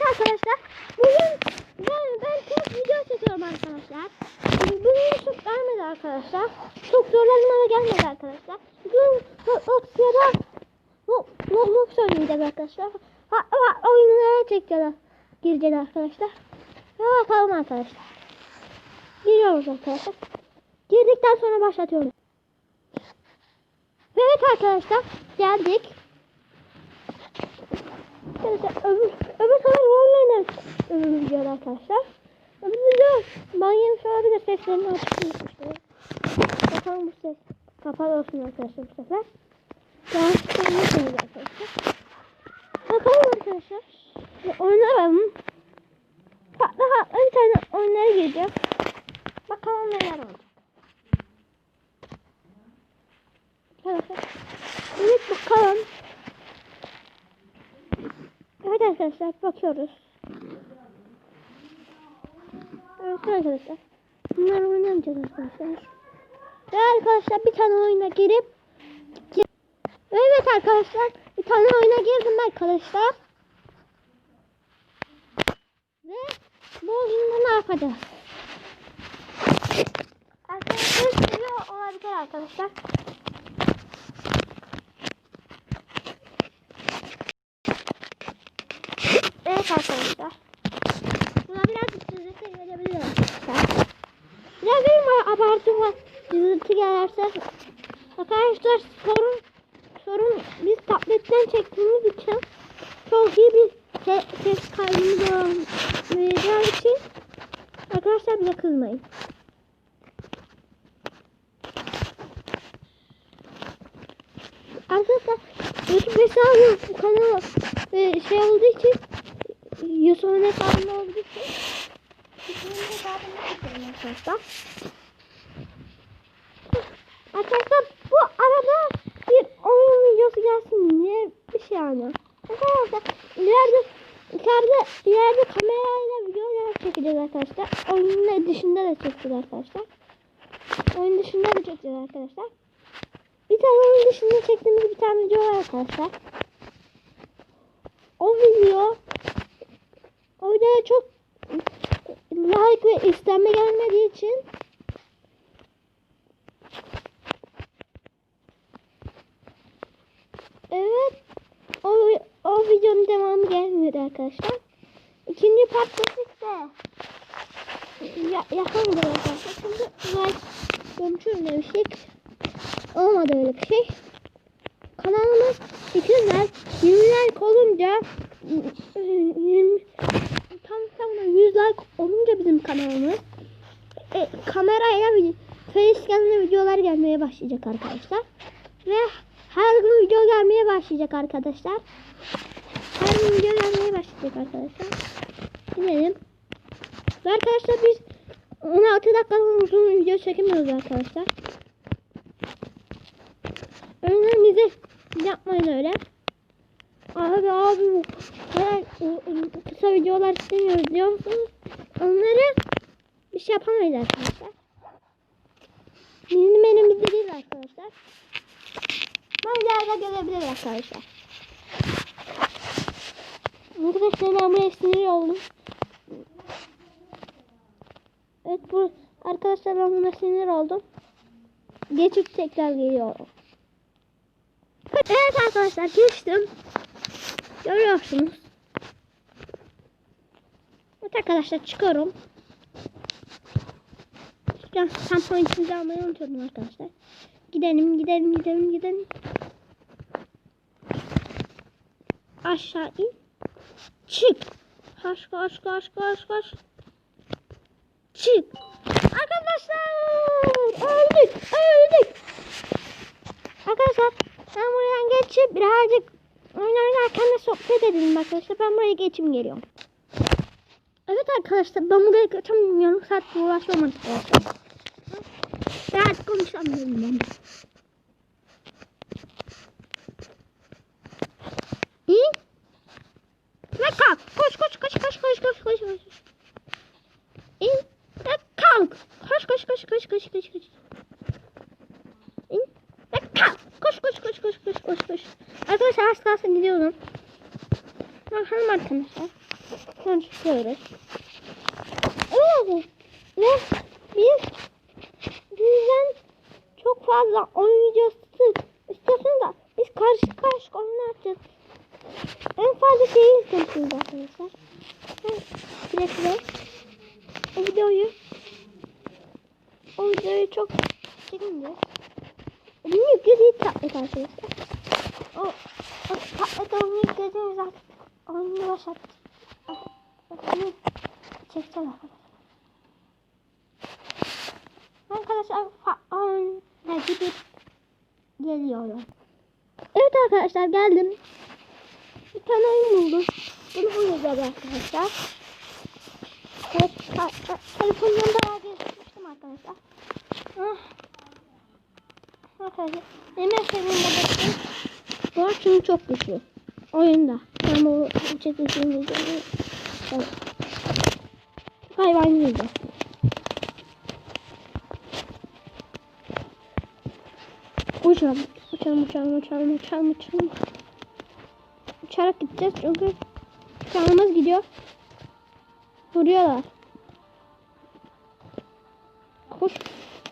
arkadaşlar. Bugün ben, ben tek video çekiyorum arkadaşlar. Bugün Yusuf gelmedi arkadaşlar. Çok zorlarına da gelmedi arkadaşlar. Bugün Oksiya'da bu Roblox oynayacağız arkadaşlar. Ha, ha, oyunlara çekeceğiz. Gireceğiz arkadaşlar. Ve bakalım arkadaşlar. Giriyoruz arkadaşlar. Girdikten sonra başlatıyorum. Evet arkadaşlar geldik. Arkadaşlar öbür, öbür sefer oynarız öbür videoda arkadaşlar. Öbür video ben yemiş olabilir seslerini unutmuşum. Bakalım bu ses kapalı olsun arkadaşlar bu sefer. Daha çıkarmışsınız arkadaşlar. Bakalım arkadaşlar. Oynarım. Farklı farklı bir tane oyunlara gireceğim. Bakalım neler olacak. Evet bakalım. Evet arkadaşlar bakıyoruz. Evet arkadaşlar. Bunları oynamayacağız arkadaşlar. Ve arkadaşlar bir tane oyuna girip Evet arkadaşlar bir tane oyuna girdim arkadaşlar. Ve bu oyunda ne yapacağız? Arkadaşlar seviyor olabilir arkadaşlar. Evet arkadaşlar. Buna birazcık cızırtı gelebilir arkadaşlar. Biraz benim abartı var. Cızırtı gelirse. Arkadaşlar sorun sorun biz tabletten çektiğimiz için çok iyi bir ses, ses kaydımız olacağı için arkadaşlar bize kızmayın. Arkadaşlar YouTube hesabı bu kanal e, şey olduğu için Yusuf'un hesabında için Yusuf'un hesabında çekiyorum arkadaşlar. Arkadaşlar bu arada bir oyun videosu gelsin diye bir şey yani. Arkadaşlar ileride ileride ileride kamerayla videolar çekeceğiz arkadaşlar. Oyunun dışında da çekeceğiz arkadaşlar. Oyun dışında da çekeceğiz arkadaşlar. Bir tane oyun dışında çektiğimiz bir tane video var arkadaşlar. O video o videoya çok like ve istenme gelmediği için Evet. O, o videonun devamı gelmiyor arkadaşlar. İkinci part de ya, yapamadım arkadaşlar. Çünkü like komşu demiştik. Olmadı öyle bir şey. Kanalımız 2 like, 20 like olunca 20, tam tamına 100 like olunca bizim kanalımız e, kamerayla facecam'la videolar gelmeye başlayacak arkadaşlar. Ve her gün video gelmeye başlayacak arkadaşlar. Her gün video gelmeye başlayacak arkadaşlar. Gidelim. Ve arkadaşlar biz 16 dakikadan uzun video çekemiyoruz arkadaşlar. Önlerimizi yapmayın öyle. Abi kadar kısa videolar istemiyoruz diyor musunuz? Onları bir şey yapamayız arkadaşlar. Bizim elimizde değil arkadaşlar. Manzarada görebilir arkadaşlar. Arkadaşlar ben buraya sinir oldum. Evet bu arkadaşlar ben buna sinir oldum. Geçip tekrar geliyorum. Evet arkadaşlar geçtim. Görüyorsunuz. Evet arkadaşlar çıkıyorum. Çıkan tam pointimizi almayı unutuyordum arkadaşlar. Gidelim gidelim gidelim gidelim. Aşağı in. Çık. Koş koş koş koş koş. Çık. Arkadaşlar öldük öldük. Arkadaşlar ben buradan geçip birazcık oyun oynarken de sohbet edelim arkadaşlar. Ben buraya geçim geliyorum. Evet arkadaşlar ben buraya geçim yarım saat uğraşmam arkadaşlar. Biraz konuşamıyorum ben. İn. Ve kalk. Koş koş koş koş koş koş koş koş. İn. Ve kalk. Koş koş koş koş koş koş koş. İn. Ve kalk. Koş koş koş koş koş Bakalım arkadaşlar. konuşuyoruz. Evet. Ve biz bizden çok fazla oyun videosu istiyorsunuz da biz karışık karışık oyunlar atacağız. En fazla şeyi istiyorsunuz arkadaşlar. Bile o videoyu o videoyu çok çekince bunu yüklediği tablet arkadaşlar. O, o oyunu yüklediğimiz zaten başlattık. Onu çekeceğim arkadaşlar. Arkadaşlar gidip geliyorum. Evet arkadaşlar geldim. Bir tane oyun buldum. Bunu oynayacağız arkadaşlar. Evet, ta- ta- telefonumda daha geçmiştim arkadaşlar. Ah. Arkadaşlar benim en sevdiğim babası çünkü çok güçlü. Oyunda. Ben bu çekmişim videoyu. Hayvan gibi. Uçalım. Uçalım, uçalım, uçalım, uçalım, uçalım. Uçarak gideceğiz çünkü uçağımız gidiyor. Vuruyorlar. Kuş,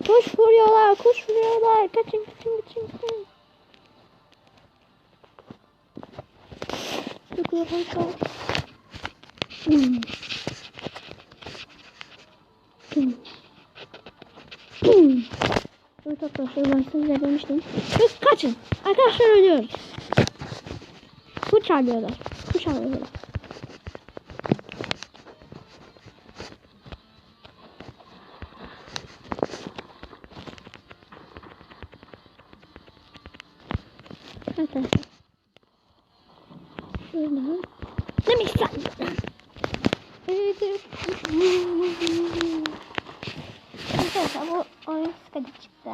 kuş vuruyorlar, kuş vuruyorlar. Kaçın, kaçın, kaçın, kaçın. Çok. Hmm. Hmm. Hmm. Evet arkadaşlar ben size demiştim. Biz kaçın. Arkadaşlar ölüyoruz. Kuş alıyorlar. Kuş alıyorlar. Arkadaşlar. Şöyle. Ne mi sen? Evet. Arkadaşlar bu oyun sıkıcı çıktı.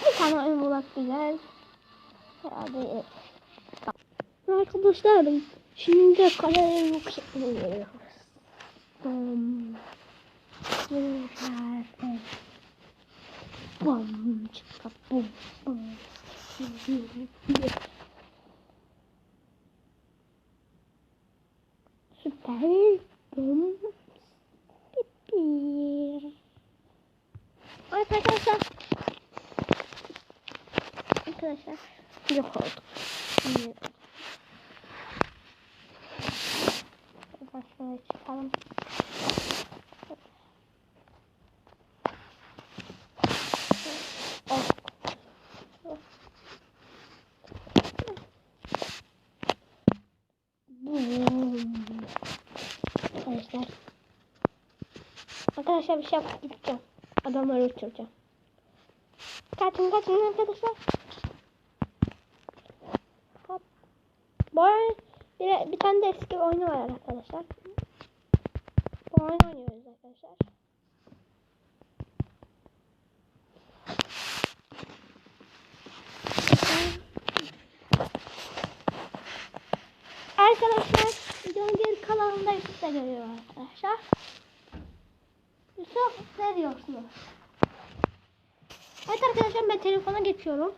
Bir tane oyun bulmak güzel. Herhalde Arkadaşlar şimdi kaleye yükseltiyoruz. Bum. Yürüyüşlerde. Bum. Çıka bum. Bum. Süper. Bum. Bir. Evet arkadaşlar. Arkadaşlar. Yok olduk. Şimdi. Şöyle çıkalım. Arkadaşlar bir şey yapıp gideceğim. Adamları uçuracağım. Kaçın kaçın arkadaşlar. Hop. Bu bir, bir tane de eski oyunu var arkadaşlar. Bu oyunu oynuyoruz arkadaşlar. Arkadaşlar videonun geri kalanında Yusuf da görüyor arkadaşlar. Diyorsunuz? Evet arkadaşlar ben telefona geçiyorum.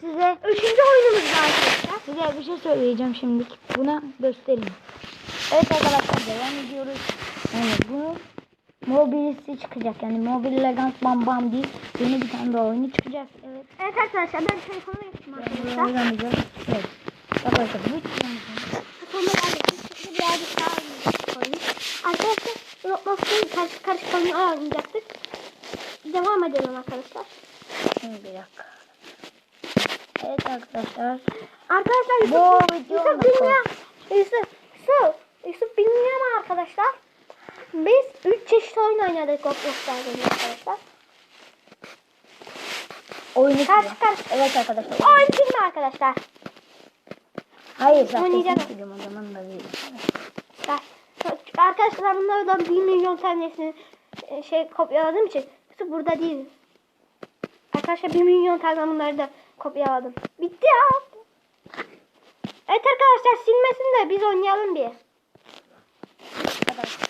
Size Üçüncü oyunumuz var arkadaşlar. size bir şey söyleyeceğim şimdi. Buna göstereyim. Evet arkadaşlar devam ediyoruz. Yani bu mobilisi çıkacak. Yani Mobile Legends Bam Bam değil. Yeni bir tane daha oyunu çıkacak. Evet. Evet arkadaşlar ben telefona geçtim Yani arkadaşlar. Evet. Arkadaşlar bu çıkacak. Sonra birazcık daha. Arkadaşlar Roblox'un karşı karşı oyunu oynayacaktık. Devam edelim arkadaşlar. Şimdi bir dakika. Evet arkadaşlar. Arkadaşlar Yusuf, Bu Yusuf, bilmiyor. Yusuf, Yusuf, Yusuf bilmiyor ama arkadaşlar. Biz 3 çeşit oyun oynadık Roblox'ta arkadaşlar. Oyunu Kaç çıkacak. kaç. Evet arkadaşlar. Oyun filmi arkadaşlar. Hayır zaten Oynayacağım. o zaman da değil. Arkadaşlar bunlardan 1 milyon tanesini e, şey kopyaladığım için Yusuf burada değil. Arkadaşlar 1 milyon tane bunları da kopyaladım. Bitti ya. Evet arkadaşlar silmesin de biz oynayalım bir. Arkadaşlar.